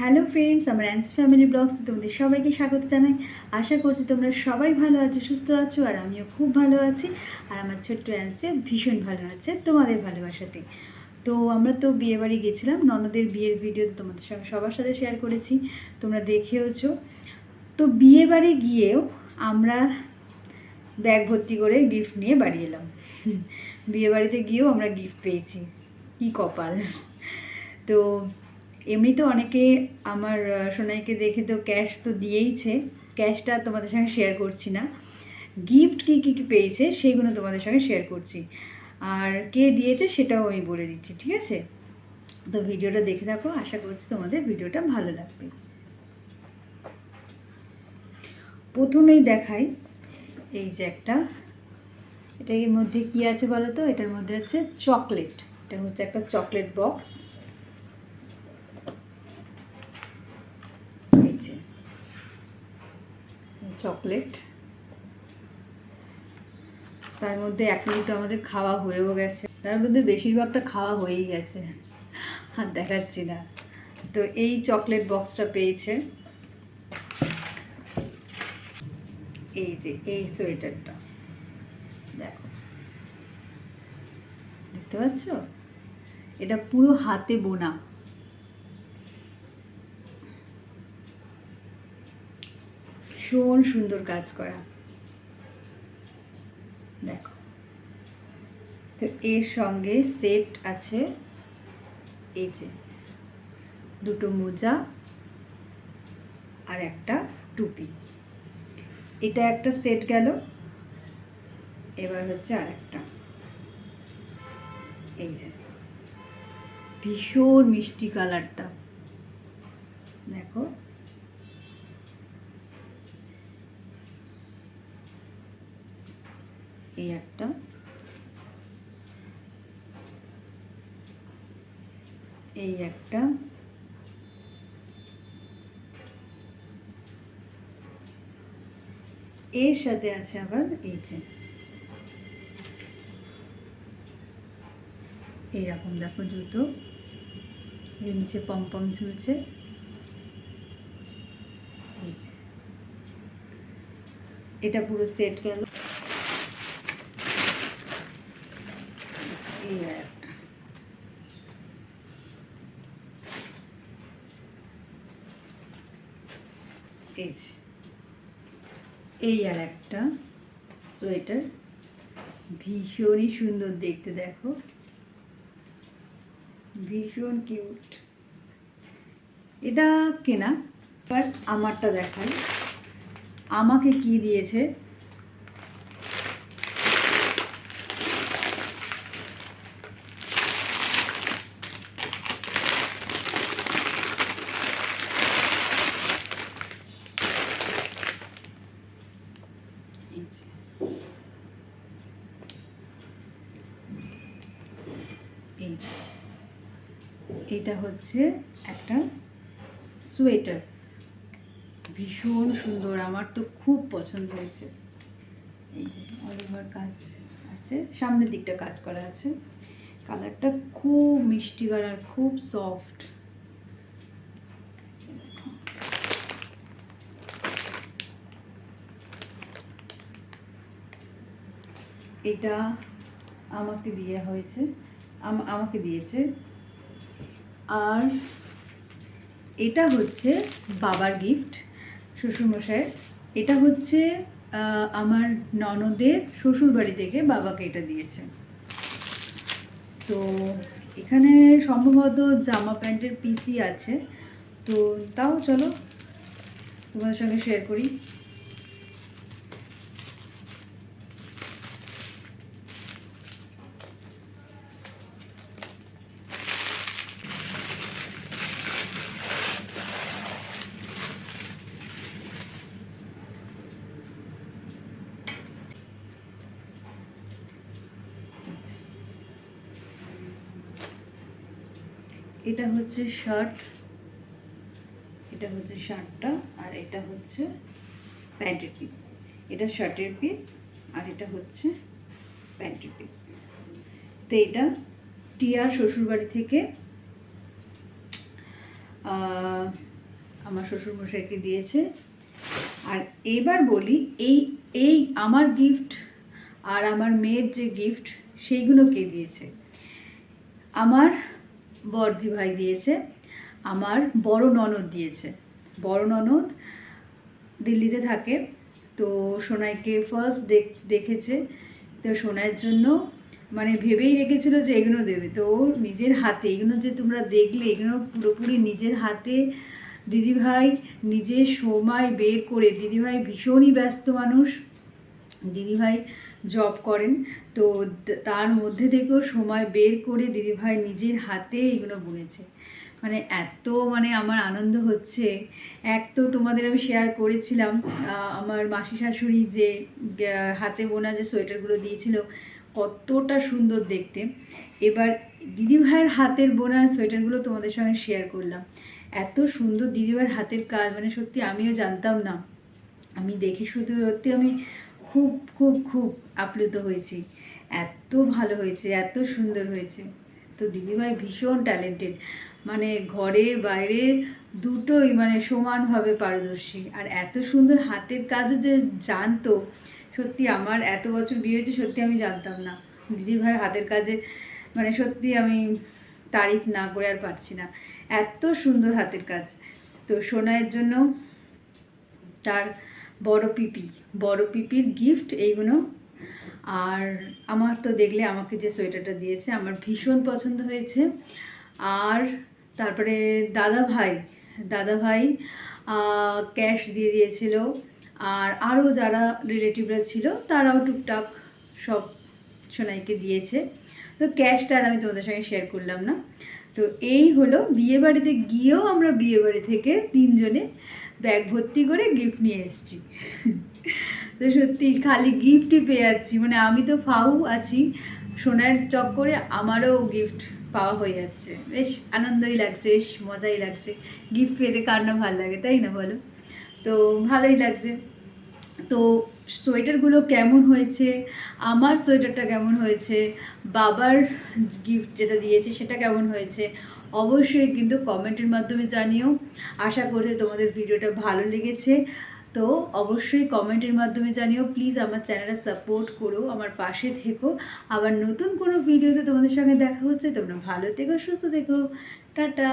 Hello friends, আমার অ্যান্স family blogs তোমাদের সবাইকে স্বাগত জানাই। আশা করছি তোমরা সবাই ভালো আছো, সুস্থ আছো, আর আমিও খুব ভালো আছি। আর আমার ছোট্ট অ্যান্সে ভীষণ ভালো আছে তোমাদের ভালোবাসাতে। তো আমরা তো বিয়েবাড়ি গেছিলাম, ননদের বিয়ের ভিডিও তো তোমাদের সঙ্গে সবার সাথে শেয়ার করেছি, তোমরা দেখেওছো। তো বিয়েবাড়ি গিয়েও আমরা ব্যাগ ভর্তি করে গিফট নিয়ে বাড়ি এলাম। বিয়েবাড়িতে গিয়েও আমরা গিফট পেয়েছি, কি কপাল। তো এমনিতে অনেকে আমার সোনাইকে দেখে তো ক্যাশ তো দিয়েইছে। ক্যাশটা তোমাদের সঙ্গে শেয়ার করছি না। গিফট কী কী কী পেয়েছে সেইগুলো তোমাদের সঙ্গে শেয়ার করছি। আর কে দিয়েছে সেটাও আমি বলে দিচ্ছি, ঠিক আছে? তো ভিডিওটা দেখে থাকো, আশা করছি তোমাদের ভিডিওটা ভালো লাগবে। প্রথমেই দেখাই, এই যে একটা। এটার মধ্যে কি আছে বলো তো? এটার মধ্যে আছে চকলেট এটা হচ্ছে একটা চকলেট বক্স এই যে চকলেট। তার মধ্যে একটা দুটো আমাদের খাওয়া হয়েও গেছে। তার মধ্যে বেশিরভাগটা খাওয়া হয়েই গেছে। আর দেখাচ্ছি না। তো এই চকলেট বক্সটা পেয়েছে। এই যে, এই সোয়েটারটা। দেখো। দেখতে পাচ্ছ? এটা পুরো হাতে বোনা। ভীষণ সুন্দর কাজ করা। দেখো। তো এর সঙ্গে সেট আছে এই যে দুটো মোজা আর একটা টুপি। এটা একটা সেট গেল, এবার হচ্ছে আর একটা। এই যে। ভীষণ মিষ্টি কালারটা দেখো। এই একটা। এই একটা। এর সাথে আছে আবার এই যে। এইরকম দেখো জুতো। এর নিচে পমপম ঝুলছে। এটা পুরো সেট গেল একটা এই এই আর একটা সোয়েটার ভীষণই সুন্দর দেখতে, দেখো। ভীষণ কিউট। এটা কেনা, বাট আমারটা দেখাই। আমাকে কি দিয়েছে? যে। এটা হচ্ছে একটা সোয়েটার। ভীষণ সুন্দর, আমার তো খুব পছন্দ হয়েছে। এই যে অল কাজ আছে, সামনের দিকটা কাজ করা আছে। কালারটা খুব মিষ্টি কালার খুব সফট এটা আমাকে দেওয়া হয়েছে, আম- আমাকে দিয়েছে। আর এটা হচ্ছে বাবার গিফট শ্বশুরমশাইয়ের। এটা হচ্ছে আমার ননদের শ্বশুর বাড়ি থেকে বাবাকে এটা দিয়েছে। তো এখানে সম্ভবত জামা প্যান্টের পিসি আছে। তো তাও চলো তোমাদের সঙ্গে শেয়ার করি। এটা হচ্ছে শার্ট, এটা হচ্ছে শার্টটা আর এটা হচ্ছে প্যান্টের পিস এটা শার্টের পিস আর এটা হচ্ছে প্যান্টের পিস তো এটা টিয়ার শ্বশুরবাড়ি থেকে আমার শ্বশুরমশাইকে দিয়েছে। আর এবার বলি, এই এই আমার গিফট আর আমার মেয়ের যে গিফট সেইগুলো কে দিয়েছে? আমার বর্দি ভাই দিয়েছে, আমার বড় ননদ দিয়েছে। বড় ননদ দিল্লিতে থাকে, তো সোনাইকে ফার্স্ট দেখেছে। তো সোনাইয়ের জন্য মানে ভেবেই রেখেছিল যে এগুলো দেবে। তো নিজের হাতে, এগুলো যে তোমরা দেখলে, এগুলো পুরোপুরি নিজের হাতে। দিদিভাই নিজের সময় বের করে, দিদিভাই ভীষণই ব্যস্ত মানুষ। দিদিভাই জব করেন। তো তার মধ্যে থেকেও সময় বের করে দিদিভাই নিজের হাতে এগুলো বুনেছে। মানে এত মানে আমার আনন্দ হচ্ছে। এক তো তোমাদের আমি শেয়ার করেছিলাম আমার মাসি শাশুড়ি যে হাতে বোনা যে সোয়েটারগুলো দিয়েছিল, কতটা সুন্দর দেখতে। এবার দিদিভাইয়ের হাতের বোনা সোয়েটারগুলো তোমাদের সঙ্গে শেয়ার করলাম। এত সুন্দর দিদিভাইয়ের হাতের কাজ মানে সত্যি আমিও জানতাম না। আমি দেখে শুধু সত্যি আমি খুব খুব খুব আপ্লুত হয়েছি। এত ভালো হয়েছে, এত সুন্দর হয়েছে। তো দিদিভাই ভীষণ ট্যালেন্টেড মানে ঘরে বাইরে দুটোই মানে সমানভাবে পারদর্শী। আর এত সুন্দর হাতের কাজও যে জানতো, সত্যি আমার এত বছর বিয়ে হয়েছে, সত্যি আমি জানতাম না। দিদিভাই হাতের কাজে মানে সত্যি আমি তারিফ না করে আর পারছি না। এত সুন্দর হাতের কাজ। তো সোনাইয়ের জন্য তার বড় পিপি, বড় পিপির গিফট এইগুলো। আর আমার তো দেখলে আমাকে যে সোয়েটারটা দিয়েছে, আমার ভীষণ পছন্দ হয়েছে। আর তারপরে দাদা ভাই দাদা ভাই ক্যাশ দিয়ে দিয়েছিল। আর আরও যারা রিলেটিভরা ছিল, তারাও টুকটাক সব সোনাইকে দিয়েছে। তো ক্যাশটা আর আমি তোমাদের সঙ্গে শেয়ার করলাম না। তো এই হলো বিয়েবাড়িতে গিয়েও আমরা বিয়েবাড়ি থেকে তিনজনে ব্যাগ ভর্তি করে গিফট নিয়ে এসেছি। তো সত্যি খালি গিফটই পেয়ে যাচ্ছি। মানে আমি তো ফাউ আছি, সোনার চক্করে আমারও গিফট পাওয়া হয়ে যাচ্ছে। বেশ আনন্দই লাগছে, বেশ মজাই লাগছে। গিফট পেতে কার না ভালো লাগে, তাই না বলো? তো ভালোই লাগছে। তো সোয়েটারগুলো কেমন হয়েছে? আমার সোয়েটারটা কেমন হয়েছে? বাবার গিফট যেটা দিয়েছে সেটা কেমন হয়েছে? অবশ্যই কিন্তু কমেন্টের মাধ্যমে জানিও। আশা করছি তোমাদের ভিডিওটা ভালো লেগেছে। তো অবশ্যই কমেন্টের মাধ্যমে জানিও। প্লিজ আমার চ্যানেলটা সাপোর্ট করো, আমার পাশে থেকো। আবার নতুন কোনো ভিডিওতে তোমাদের সঙ্গে দেখা হচ্ছে, তোমরা ভালো থেকো, সুস্থ থেকো। টাটা!